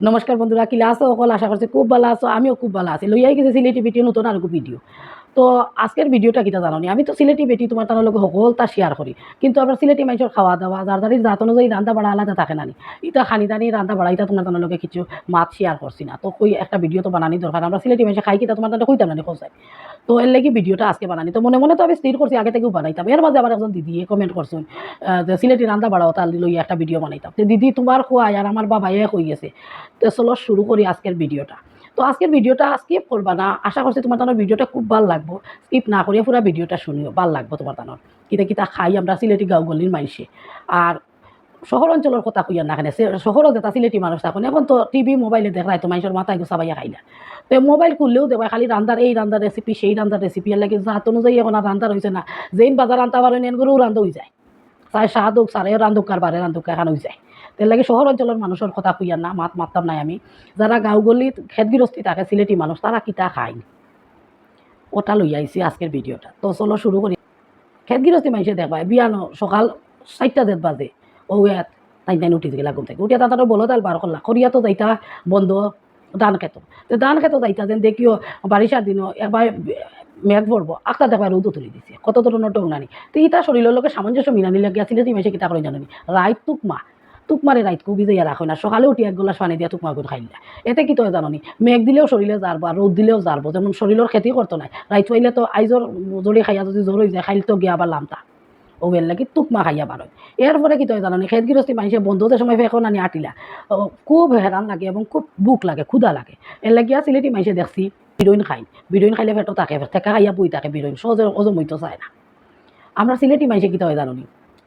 নমস্কার বন্ধুরা কিলা আসো অকল আশা করছি খুব ভালো আছো, আমিও খুব ভালো আছি। লইয়াই গেছি সিলেটি ভিডিও নতুন আর ভিডিও তো আজকের ভিডিওটা কিটা জানো? আমি তো সিলেটি বেটি, তোমার তার লগে সকল তা শেয়ার করি। কিন্তু আমরা সিলেটি মানুষের খাওয়া দাওয়া যার যারি জাত অনুযায়ী রান্না বাড়া আলাদা থাকে না ইটা খানি দানি রান্না বাড়া ইটা তোমার তার লগে কিছু মাত শেয়ার করছি না। তো কই একটা ভিডিও তো বানানি দরকার, আমরা সিলেটি মানুষে খাই কিটা তোমার তার কইতাম না খোঁজাই তো এর লাগি ভিডিওটা আজকে বানানি। তো মনে মনে তো আমি স্থির করছি, আগে থেকেও বানাইতাম। এর মাঝে আমার একজন দিদিয়ে কমেন্ট করছেন যে সিলেটি রান্না বাড়াও তার লইয়া একটা ভিডিও বানাইতাম। তো দিদি, তোমার খোয়াই আর আমার বাবাইয়ে কই গেছে। তো চলো শুরু করি আজকের ভিডিওটা। তো আজকের ভিডিওটা স্কিপ করবা না। আশা করছি তোমার তানোর ভিডিওটা খুব ভালো লাগবো। স্কিপ না করিয়া পুরো ভিডিওটা শুনিও, ভালো লাগবো তোমার তানোর। কিতা কিতা খাই আমরা সিলেটি গাঁও গলির মাইসে আর শহর অঞ্চলের কথা কইয়া না কেন শহরও যেটা সিলেটি মানুষ থাকুন, এখন তো টিভি মোবাইলে দেখায় তো মানুষের মাথায় গুছাবাইয়া খাই না। তো মোবাইল খুললেও দেবাই খালি রান্দার এই রান্দার রেসিপি সেই রান্দার রেসিপি এর লাগে জাত অনুযায়ী এখন আর রান্দার হয়েছে না। যেইন বাজার রান্তা পারেন এন করেও রান্ধা হয়ে যায়। চাই সাহাদুক সারে রান্ধুক কার বারে রান্ধুক এখন হয়ে যায়। তার লাগে শহর অঞ্চলের মানুষের কথা কইয়া না, মাত মাততাম নাই আমি। যারা গাঁও গলিত খেত গৃহস্থী থাকে সিলেটি মানুষ তারা কিতা খায় ওটা লই আইছি আজকের ভিডিওটা তো চলো শুরু করি খেত গৃহস্থী মানুষে দেখবা বিয়ানো সকাল চারটা দেড় বাজে। ও ইয়াত তাই তাই উঠি গেলা ঘুম থেকে উঠিয়া তাদের বলো তাল বার করলা খরিয়া তো যাইতা বন্ধ ধান খেত তো ধান খেত যাইতা যেন দেখিও বারিশার দিনও একবার মেঘ পড়ব আখটা দেখবা রৌদ তুলি দিছে। কত ধরনের টং নানি তো ইটা শরীরের লোকে সামঞ্জস্য মিলানি লাগিয়া সিলেটি মাসে কিতা করে জানি রাইত তুকমা তুকমারে রাইত কুবি যাইয়া রাখো না। সকালে উঠি এক গ্লাস পানি দিয়া তুকমা করে খাইলা এতে কি তয় জাননি? মেঘ দিলেও শরীরে জারবো আর রোদ দিলেও জারবো যেমন শরীরের ক্ষতি করতো নাই। রাইত হইলে তো আইজর জড়ি খাইয়া যদি জ্বর হয়ে যায়, খাইলে তো গিয়া আবার লামতা ও বেল লাগি তুকমা খাইয়া হয় এরপরে কি তয় জাননি? খেত গৃহস্থী মানুষে বন্ধুদের সময় ফেখন আনি আটিলা খুব হেরান লাগে এবং খুব বুক লাগে, ক্ষুধা লাগে। এর লাগিয়া সিলেটি মানুষে দেখছি বিরইন খাই। বিরইন খাইলে পেটো থাকে ঠেকা খাইয়া বই থাকে বিরইন সহজে ওজন মইতো চায় না। আমরা সিলেটি মানুষে কি তয় জাননি?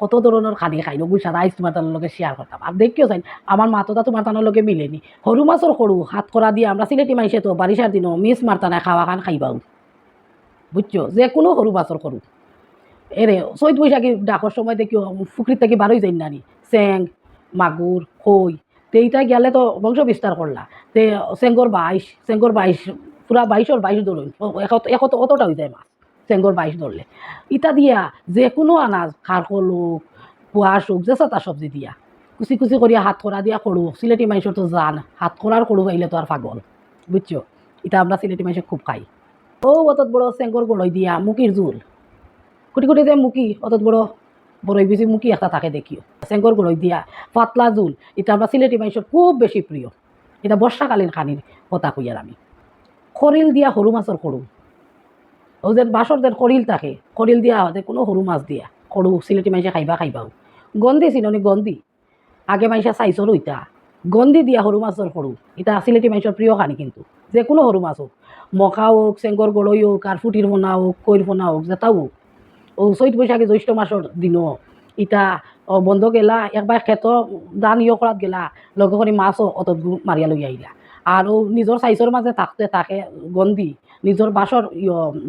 কত ধরনের খানি খাই নগুই সারা আইস তোমার তার লগে শেয়ার করতাম আর দেখিও চাই আমার মাতটা তোমার তানোর লগে মিলেনি। সরু মাছর সরু হাত করা দিয়ে আমরা সিলেটি মাইসে তো বারিশার দিনও মিস মারতা নাই খাওয়া খান খাইবাও বুঝছ যে কোনো সরু মাছর সরু এরে চৈত বৈশাখী ডাকর সময় দেখিও পুকুরির থেকে বারোই যাই নানি? চেং মাগুর খই তে এইটা গেলে তো বংশ বিস্তার করলা তে চেঙ্গর বাইশ চেঙ্গর বাইশ পুরা বাইশর বাইশ ধরুন একত অতটা হয়ে যায় মাছ। চেঙ্গর বাইশ ধরলে ইটা দিয়া যে কোনো আনাজ খারকল হোক কুয়াশ হোক যে তা সবজি দিয়া। কুচি কুচি করিয়া হাত করা দিয়া করু সিলেটি মাইসর তো জান। হাত করার করু পাইলে তো আর পাগল। বুঝছ এটা আমরা সিলেটি মাইসে খুব খাই। ও অত বড় চেঙ্গর গড়ই দিয়া মুখির জোল। কুটি কুটি যে মুকি অত বড় বড়ই বেশি মুকি একটা থাকে দেখিও। চেঙ্গর গড়ই দিয়া, পাতলা জোল। এটা আমরা সিলেটি মাইসর খুব বেশি প্রিয় এটা বর্ষাকালীন খানির কথা কইয়ার আমি। খরিল দিয়া সরু মাছর সরু ও যেন বাসর যেন খরিল থাকে খরিল দিয়া হতে কোনো সরু মাছ দিয়া সরু সিলেটি মাইসে খাইবা খাইবাও গন্ধি চিননি গন্ধি আগে মাইসা চাইছর ইটা গন্ধি দিয়া সরু মাছৰ সৰু এটা সিলেটি মাইছৰ প্ৰিয় খানি কিন্তু। যে কোনো সৰু মাছ হোক মকা হোক চেংগৰ গৰৈ হোক ফুটির ফোনা হোক কৈর ফোনা হোক যেটাও হোক ও চৈত বৈশাখী জ্যৈষ্ঠ মাছৰ দিনো ও। বন্ধ গেলা, একবাৰ খেত দান ইয় কৰাত গেলা, লগে কৰি মাছো অতত মাৰিয়া লৈ আহিলা। আৰু নিজৰ চাইজৰ মাজে থাকতে থাকে গন্ধি নিজৰ বাছৰ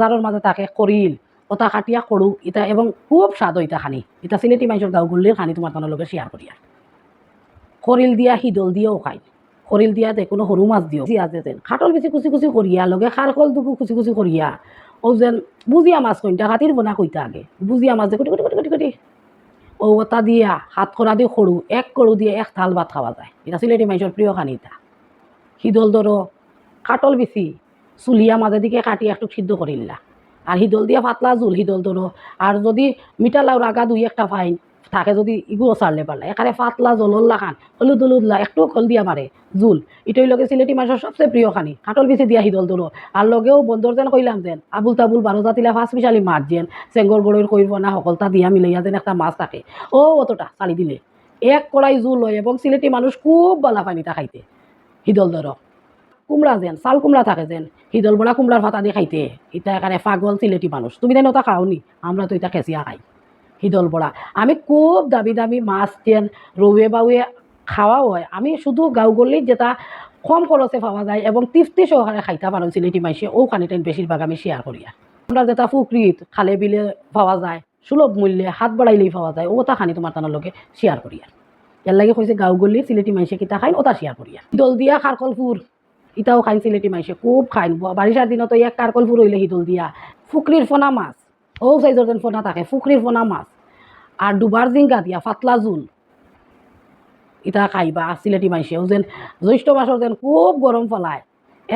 জাৰৰ মাজে থাকে কৰিল ওটা কাটিয়া সৰু ইটা এবং খুব স্বাদ ইটা খানি। ইটা সিলেটি মাইছৰ গাঁও গল্লিৰ খানি তোমাৰ তানৰ লগে শ্বেয়াৰ কৰি আর খৰিল দিয়া শিদল দিয়াও খায় খৰিল দিয়া যে কোনো সৰু মাছ দিও জিয়া যেন, খাটল বেছি কুচি কুচি করিয়া লগে খাৰ কল দুকু কুচি কুচি করিয়া ও যেন বুজিয়া মাছ কইটা কাটির বোনা কইতা আগে। বুজিয়া মাছ যে কুটি কুটি কুটি কুটি কুটি। ও ওটা দিয়া হাত করা দিয়ে সরু এক করু দিয়ে এক থাল ভাত খাওয়া যায়। এটা সিলেটি মানুষের প্রিয় খানি এটা শিদল ধরো, কাটল বেশি চুলিয়া মাঝে দিকে কাটি একটু সিদ্ধ করিলা আর হিদল দিয়া পাতলা জোল হিদল ধরো আর যদি মিঠা লাউর আগা দুই একটা ফাইন থাকে যদি ইগুলো সারলে পারলা এখানে পাতলা জলল্লা খান হলুদ হলুদলা একটু খল দিয়া মারে জোল। এটাই লগে সিলেটি মাছের সবচেয়ে প্রিয় খানি, কাটল বেশি দিয়া হিদল ধরো আর লগেও বন্দর যেন কইলাম যেন, আবুল তাবুল বারো জাতিলা ফাঁস মিশালি মাছ যেন চেঙ্গর গড়ের কইব না সকলতা দিয়া মিলাইয়া যেন একটা মাছ থাকে। ও অতটা চালি দিলে। এক কড়াই জোল হয় এবং সিলেটি মানুষ খুব বালা পানিটা খাইতে। হিদল ধরো কুমড়া যেন, চাল কুমড়া থাকে যেন, হিদল বড়া কুমড়ার ভাতা দিয়ে খাইতে। এটা এখানে পাগল সিলেটি মানুষ তুমি দেন ওটা খাও নি আমরা তো এটা খেঁচিয়া খাই হিদল বড়া আমি খুব দামি দামি মাছ যেন রৌয়ে বাউয়ে খাওয়া হয়। আমি শুধু গাঁও গল্লির যেটা কম খরচে পাওয়া যায় এবং তৃপ্তি সহকারে খাইতে পারেন সিলেটি মাইসে ও খানিটাই বেশিরভাগ আমি শেয়ার করি আর আমরা যেটা পুকুরিত খালে বিলে পাওয়া যায়, সুলভ মূল্যে হাত বাড়াইলেই পাওয়া যায় ওটা খানি তোমার তানোর লগে শেয়ার করি আর এর লাগে কইছে গাঁও গলি সিলেটি মাইসে কিতা খাইন ওটা শেয়ার করিয়া দল দিয়া খারকলপুর ইটাও খাইন সিলেটি মাইসে খুব খাইন। বারিশার দিনতো এক কারকল ফুর হইলে হিদল দিয়া। ফুকরির ফোনা মাছ ও সাইজর যেন ফোনা থাকে ফুকরির ফোনা মাছ। আর ডুবার জিঙ্গা দিয়া ফাতলা জুল। ইতা খাইবা সিলেটি মাইসে ও যেন, জ্যৈষ্ঠ মাসের যেন খুব গরম ফলায়।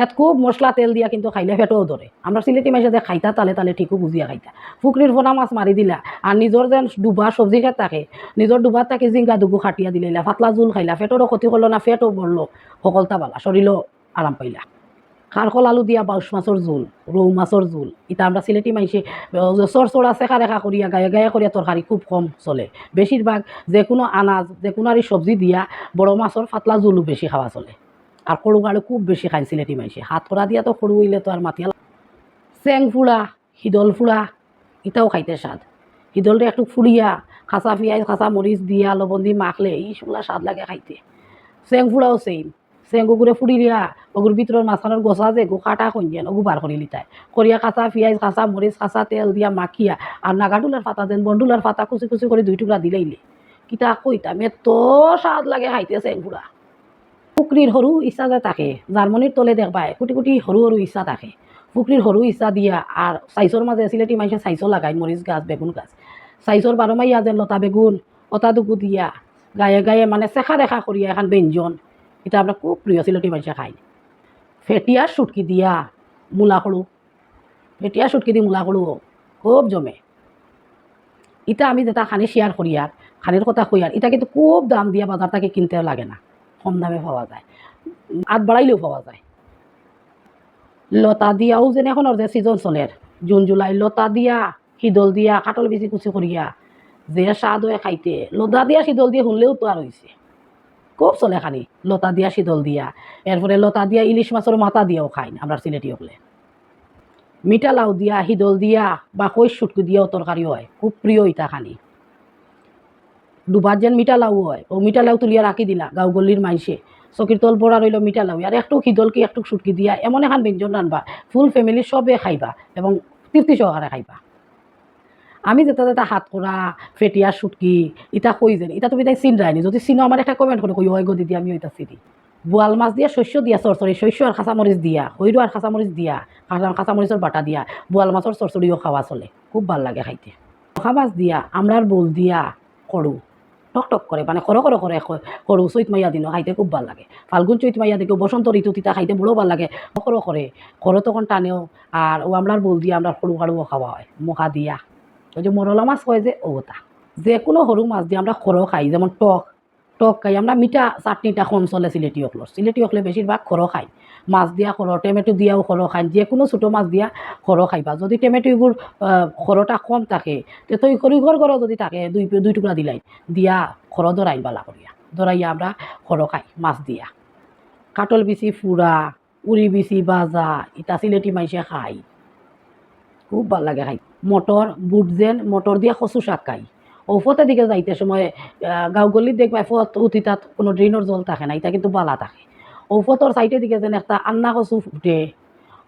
এত খুব মশলা তেল দিয়া কিন্তু খাইলে পেটও ধরে আমরা সিলেটি মাইসে যে খাইতা তালে তালে ঠিকও বুঝিয়া খাইতা। পুকুরির ফোনা মাছ মারি দিলা আর নিজের যেন ডুবা সবজি খেত থাকে নিজের ডুবার তাকে জিঙ্গা দুগু খাটিয়া দিলা পাতলা জোল খাইলা পেটরও ক্ষতি করল না পেটও বলল সকলতা বালা শরীরও আরাম পাইলা। খারকল আলু দিয়া বাউস মাছর জোল রৌ মাছর জোল ইটা আমরা সিলেটি মাইসে চর চড়া চেকা রেখা করিয়া গায়ে গায়ে করিয়া তরকারি খুব কম চলে। বেশিরভাগ যে কোনো আনাজ, যে কোনো সবজি দিয়া, বড় মাছর পাতলা জোলও বেশি খাওয়া চলে। আর সৰু গাড়ি খুব বেশি খাই সিলেটি মাইসে হাত করা দিয়া তো সরু হইলে তো আর মাতিয়া চেং ফুড়া হিদল ফুড়া ইটাও খাইতে স্বাদ। হিদলটা একটু ফুড়িয়া খাঁচা পিঁয়াজ খাঁচা মরিচ দিয়া লবণ দি মাখলে, এই শুকলা স্বাদ লাগে খাইতে। চেং ফুড়াও সেম চেং গুগুরে ফুড়ি দিয়া ওগুর ভিতরের মাঝখানের গোসা যে, গো কাটা কঞ্জেন ওগু বার করি লিতায় করিয়া কাঁচা পিঁয়াজ কাঁচা মরিচ কাঁচা তেল দিয়া, মাখিয়া আর নাগাডুলার পাতা যেন বন্ডুলার পাতা কুচি কুচি করে দুই টুকরা দিলেইলে কিতা কইতাম এত স্বাদ লাগে খাইতে চেং ফুড়া পুকুরির সৰু ইচ্ছা যে থাকে, জাৰ্মনিৰ তলে দেখবাই, কোটি কোটি সৰু সৰু ইচ্ছা থাকে। পুকুরির সৰু ইচ্ছা দিয়া আর চাইছর মাঝে সিলেটি মানুষের চাইছো লাগাই মরিচ গাছ বেগুন গাছ বারো মাইয়া যে লতা বেগুন, অতা দুকু দিয়া, গায়ে গায়ে মানে চেখা রেখা করিয়া এখন ব্যঞ্জন এটা আমরা খুব প্রিয় সিলেটি মানুষে খাই। ফেটিয়ার সুটকি দিয়া মূলা সৰু। ফেটিয়ার সুটকি দি মূলা সৰু খুব জমে। ইটা আমি যেটা খানি শেয়ার করিয়ার খানির কথা কইয়ার এটা কিন্তু খুব দাম দিয়া বাজার থেকে কিনতে লাগে না। কম দামে পাওয়া যায়। আত বাড়াইলেও পাওয়া যায়। লতা দিয়াও যেন এখন যে সিজন চলের জুন, জুলাই, লতা দিয়া, শীতল দিয়া, কাটল বেশি কুচি করিয়া যে স্বাদ হয় খাইতে। লতা দিয়া, শীতল দিয়ে শুনলেও তো আর হয়েছে খুব চলে খানি লতা দিয়া, শীতল দিয়া। এরপরে লতা দিয়া, ইলিশ মাছের মাথা দিয়াও খাই আমরা সিলেটি হলে মিঠা লাউ দিয়া, শীতল দিয়া বা কৈশ সুটকু দিয়াও তরকারি হয়। খুব প্রিয় ইটা খানি দুবার যেন মিঠা লাউ হয়। ও মিঠা লাউ তুলিয়া রাখি দিলা, গাঁও গল্লির মাইসে চকির তল পড়া রইল মিঠা লাউ আর একটু খিদলকে একটু সুটকি দিয়া, এমন এখন ব্যঞ্জন রানবা ফুল ফ্যামিলি সবে খাইবা এবং তৃপ্তি সহকারে খাইবা। আমি যেটা যেটা হাত করা ফেটিয়া সুটকি ইটা কই যেন, ইটা তুমি তাই চিন রায়নি যদি চিনো আমার একটা কমেন্ট করে কই হয় গো দিদি আমি ওইটা চিনি। বোয়াল মাছ দিয়া, শস্য দিয়া চরচরি শস্য আর খাঁচামরিচ দিয়া হৈরো আর খাঁচামরিচ দিয়া, কাঁচা কাঁচামরিচের বাটা দিয়া বোয়াল মাছের চরচরিও খাওয়া চলে। খুব ভালো লাগে খাইতে। মাছ দিয়া আমরার বোল দিয়া করু টক টক করে মানে খর খর করে সৰু চৈত মাইয়া দিনো খাইতে খুব ভালো লাগে। ফাল্গুন চৈত মাইয়া দেখো বসন্ত ঋতু তিতা খাইতে বড়ো ভালো লাগে। খর করে খর তখন টানেও আর ও আমলার বোল দিয়া আমরা সৰু কারুও খাওয়া হয় মুখা দিয়া। ওই যে মরলা মাছ কয় যে ওটা যে কোনো সরু মাছ দিয়ে আমরা খর খাই যেমন টক টক খাই। আমরা মিঠা চাটনিটা কম চলে সিলেটি অকলৰ। সিলেটি অকলে বেশিরভাগ খর খাই মাছ দিয়া খর টমেটো দিয়াও খর খাই যে কোনো ছোটো মাছ দিয়া খর খাইবা। যদি টমেটো এগুলো খরটা কম থাকে, তে তৈ খরি ঘর ঘর যদি থাকে, দুই দুই টুকরা দিলাই। দিয়া খর দরাই বালা করিয়া দরাইয়া আমরা খর খাই, মাছ দিয়া। কাটল বিচি ফুৰা উৰি বিচি বাজা, ইটা সিলেটি মাইসে খাই। খুব ভালো লাগে খাই। মটর বুট যেন মটর দিয়া কচু শাক খাই। ঔফতে দিকে যাইতে সময় গাঁও গলিত দেখবা ফত উঠি তাত কোনো ড্রেনের জল থাকে না এটা কিন্তু বালা থাকে। ঔফতর সাইডে দিকে যেন একটা আন্না কচু ফুটে।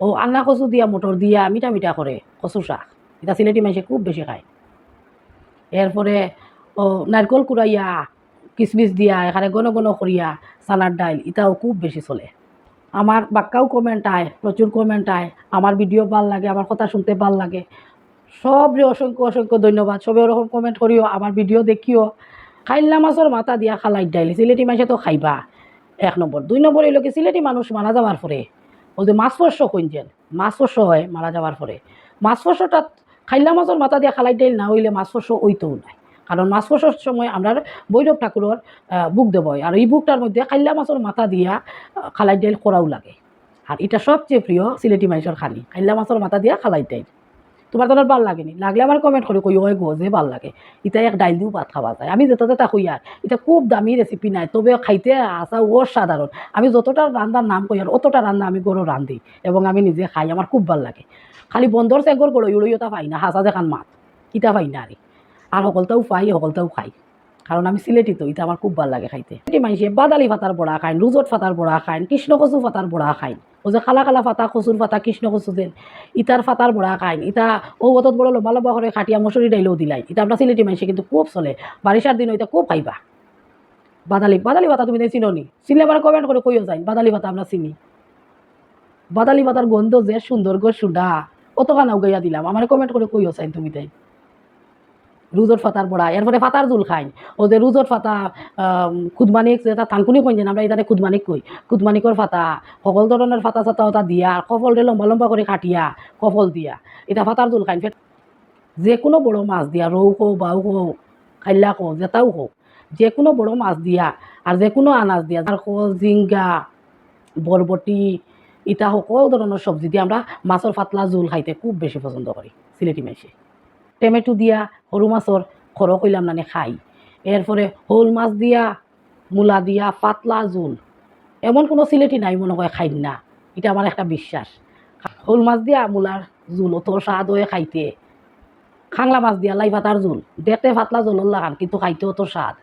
ও আন্না কচু দিয়া মটর দিয়া মিঠা মিঠা করে কচু শাক। এটা সিলেটি মাইসে খুব বেশি খায়। এরপরে ও নারকল কুড়াইয়া কিসমিস দিয়া, এখানে গণ গণ করিয়া সালাড ডাইল এটাও খুব বেশি চলে। আমার বাক্কাও কমেন্ট আয় প্রচুর কমেন্ট আয় আমার ভিডিও ভালো লাগে আমার কথা শুনতে ভালো লাগে। সবরে অসংখ্য অসংখ্য ধন্যবাদ। সবে ওরকম কমেন্ট করিও, আমার ভিডিও দেখিও। খাইল্লা মাছের মাথা দিয়া খালাই ডাইল সিলেটি মাছে তো খাইবা। এক নম্বর। দুই নম্বর এলো কি সিলেটি মানুষ মারা যাওয়ার পরে যে মাছ ফর্ষ কইনছেন মাছ ফর্ষ হয়, মারা যাওয়ার পরে। মাছ ফর্ষটা খাইল্লা মাছের মাথা দিয়া খালাই ডাইল না হইলে মাছ ফর্ষ ওইতেও নাই। কারণ মাছ ফসর সময় আমরা বৈরব ঠাকুরের বুক দেব আর এই বুকটার মধ্যে খাইল্লা মাছের মাথা দিয়া খালাই ডাইল করাও লাগে। আর এটা সবচেয়ে প্রিয় সিলেটি মাইসের খালি খাইল্লা মাছের মাথা দিয়া খালাই ডাইল তোমার তোর ভালো লাগেনি লাগলে আমার কমেন্ট করে কই হয় গজে ভালো লাগে। এটা এক ডাইল দিও ভাত খাওয়া যায়। আমি যেটা যেটা কই আর এটা খুব দামি রেসিপি নাই। তবে খাইতে আসা ও সাধারণ আমি যতটা রান্নার নাম কই আর অতটা রান্না আমি গরু রান্ধি এবং আমি নিজে খাই আমার খুব ভালো লাগে। খালি বন্ধর চেগর গড় উড়ইতা পাই না হাসা দেখান মাত। ইটা পাই না আরে আর সকলটাও পাই, সকলটাও খাই। কারণ আমি সিলেটি তো এটা আমার খুব ভালো লাগে খাইতে। মাইসে বাদালি ফাতার বড়া খাইন রুজত ফাতার বড়া খাইন কৃষ্ণ কচু ফাতার বড়া খাইন। ও যে খালা খালা ফাতা কচুর ফাতা কৃষ্ণ কচু দেন ইটার ফাতার বড়া খাইন ইটা ও অতত বড় লম্বা লম্বা করে খাটিয়া মশুরি ডাইলেও দিলাই। ইতা আমরা সিলেটি মাইসে কিন্তু খুব চলে। বারিশার দিন এটা খুব খাইবা। বাদালি বাদালি ভাতা তুমি চিনো নি চিনলে আবার কমেন্ট করে কইও যাই বাদালি ভাতা আমরা চিনি। বাদালি ভাতার গন্ধ যে সুন্দর গো সুডা অত কানাও গাইয়া দিলাম আমার কমেন্ট করে কইও চাই তুমি তাই রুজত ফাতার বড়া এরপরে ফাতার জুল খাইন ও যে রুজত ফাতা খুদমানিক যেটা থানকুনি কইন যেন, আমরা এখানে খুদমানিক কই। খুদমানিকর ফাতা, সকল ধরনের ফাতা চাতা ওটা দিয়া আর কফলরে লম্বা লম্বা করে কাটিয়া, কফল দিয়া। এটা ফাতার জুল খাইন যে কোনো বড় মাছ দিয়া রৌ হোক বাউ হোক খাইলা হোক জেতাও হোক যে কোনো বড় মাছ দিয়া আর যে কোনো আনাজ দিয়া হোক জিঙ্গা বরবটি ইটা, সকল ধরনের সবজি দিয়ে, আমরা মাছের ফাতলা জোল খাইতে খুব বেশি পছন্দ করি সিলেটি মাইসে টমেটো দিয়া সরু মাছর খর কইলাম মানে খাই এরপরে শোল মাছ দিয়া, মূলা দিয়া, পাতলা জোল। এমন কোনো সিলেটি নাই, মনে হয়, খাই না। এটা আমার একটা বিশ্বাস। শোল মাছ দিয়া মূলার জোল অত স্বাদ হয়ে খাইতে। খাংলা মাছ দিয়া, লাই পাতার জোল। দেখতে পাতলা জোলর লাগান, কিন্তু খাইতে অত স্বাদ।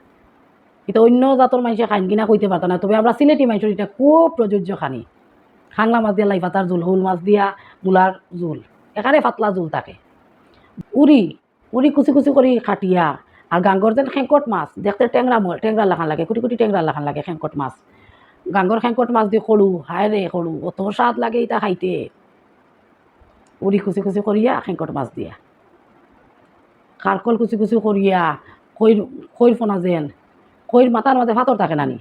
এটা অন্য জাতর মানুষে খাইন কিনা কইতে পারতো না, তবে আমরা সিলেটি মানুষের এটা খুব প্রযোজ্য খানি। খাংলা মাছ দিয়া, লাই পাতার জোল, শোল মাছ দিয়া মূলার জোল। এখানে পাতলা জোল থাকে। উড়ি উড়ি কুচি কুচি করে খাটিয়া আর গাঙ্গর যেন খেংকট মাছ, দেখতে টেংরা টেংরা লাখান লাগে, কুটি কুটি টেংরা লাখান লাগে খেংকট মাছ। গাঙ্গর খেংকট মাছ দিয়ে সৰু, হায় রে সৰু, অত স্বাদ লাগে ইটা খাইতে। উড়ি কুচি কুচি করিয়া খেংকট মাছ দিয়া। কারকল কুচি কুচি করিয়া খৈর খৈর ফোনা যেন। খৈর মাথার মাঝে ফাতর থাকে নানি।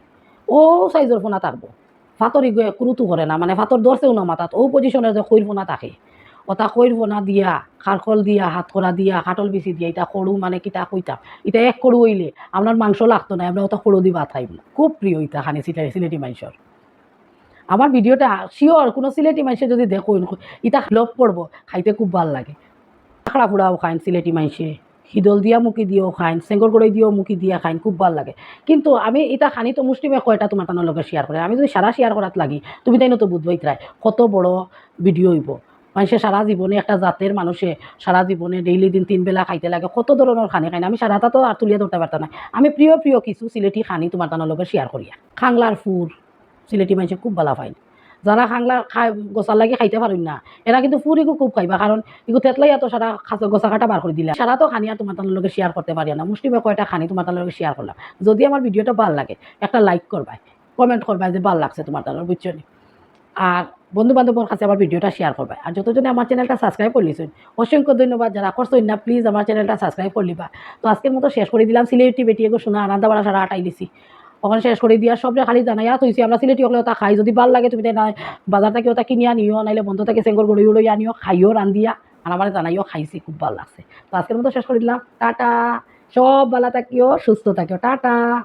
ও সাইজর ফোনা থাকব ফাতরি গিয়ে কুরুতু করে না মানে ফাতর ধরছেও না মাথাত ও পজিশনে যে খৈর ফোনা থাকে। ওটা খৈর ফোনা দিয়া খারকল দিয়া, হাত করা দিয়া খাটল বিচি দিয়া এটা সরু মানে কিতা কইতাম। এটা এক করু হইলে আপনার মাংস লাগতো না আমরা ওটা সরু দি ভাত খাইব খুব প্রিয় ইটা খানি সিলেটি সিলেটি মানুষের আমার ভিডিওটা শিওর কোনো সিলেটি মানুষে যদি দেখো ইটা লভ পড়ব খাইতে খুব ভালো লাগে। আখড়া ফুড়াও খাইন সিলেটি মানুষে হিদল দিয়া মুখি দিয়েও খাইন চেঙ্গর গড়াই দিয়েও মুখি দিয়া খাইন, খুব ভালো লাগে। কিন্তু আমি এটা খানি তো মুষ্টিমে কয়টা তোমার তানোর লগে শেয়ার করে আমি যদি সারা শেয়ার করাত লাগি, তুমি তাই তো বুঝবই তাই কত বড় ভিডিও হইব? মানুষে সারা জীবনে একটা জাতের মানুষে সারা জীবনে ডেইলি দিন তিন বেলা খাইতে লাগে, কত ধরনের খানি খাই আমি সারাটা তো আর তুলিয়া ধরতে পারতাম না। আমি প্রিয় প্রিয় কিছু সিলেটি খানি তোমার তানোর লগে শেয়ার করিয়া খাংলার ফুর সিলেটি মানুষে খুব ভালো পাইন যারা খাংলা খাই গছার লাগি খাইতে পারেন না, এরা কিন্তু ফুরিকো খুব খাইবা, কারণ ইগো তেতলাই এত সারা গছা কাটা বার করে দিলা। সারা তো খানি আর তোমার তার লগে শেয়ার করতে পারি না। মুসলিমে কয়টা খানি তোমার তার লগে শেয়ার করলাম। যদি আমার ভিডিওটা ভালো লাগে, একটা লাইক করবাই কমেন্ট করবাই যে ভালো লাগছে তোমার তার বুঝছ নি? আর বন্ধু বান্ধবর কাছে আমার ভিডিওটা শেয়ার করবাই আর যতজনে আমার চ্যানেলটা সাবস্ক্রাইব করলিছেন অসংখ্য ধন্যবাদ যারা করছেন না প্লিজ আমার চ্যানেলটা সাবস্ক্রাইব করলিবা তো আজকের মতো শেষ করে দিলাম। সিলেটি বেটি এগো শোনা আনন্দ বাড়া সারা আটাই দিছি ওখানে শেষ করে দিয়া সবরে খালি জানাইয়া থইছি আমরা সিলেটি হলে ওটা খাই। যদি ভালো লাগে তুমি তাই না বাজার থেকে ওটা কিনিয়া নিও, নাইলে বন্ধ থেকে চেঙ্গর গড়ি উড়ি আনিও খাইও রান্দিয়া আর আমার জানাইও খাইছি, খুব ভালো লাগছে। তো আজকের মতো শেষ করে দিলাম। টাটা! সব ভালো থাকিও, সুস্থ থাকিও। টাটা!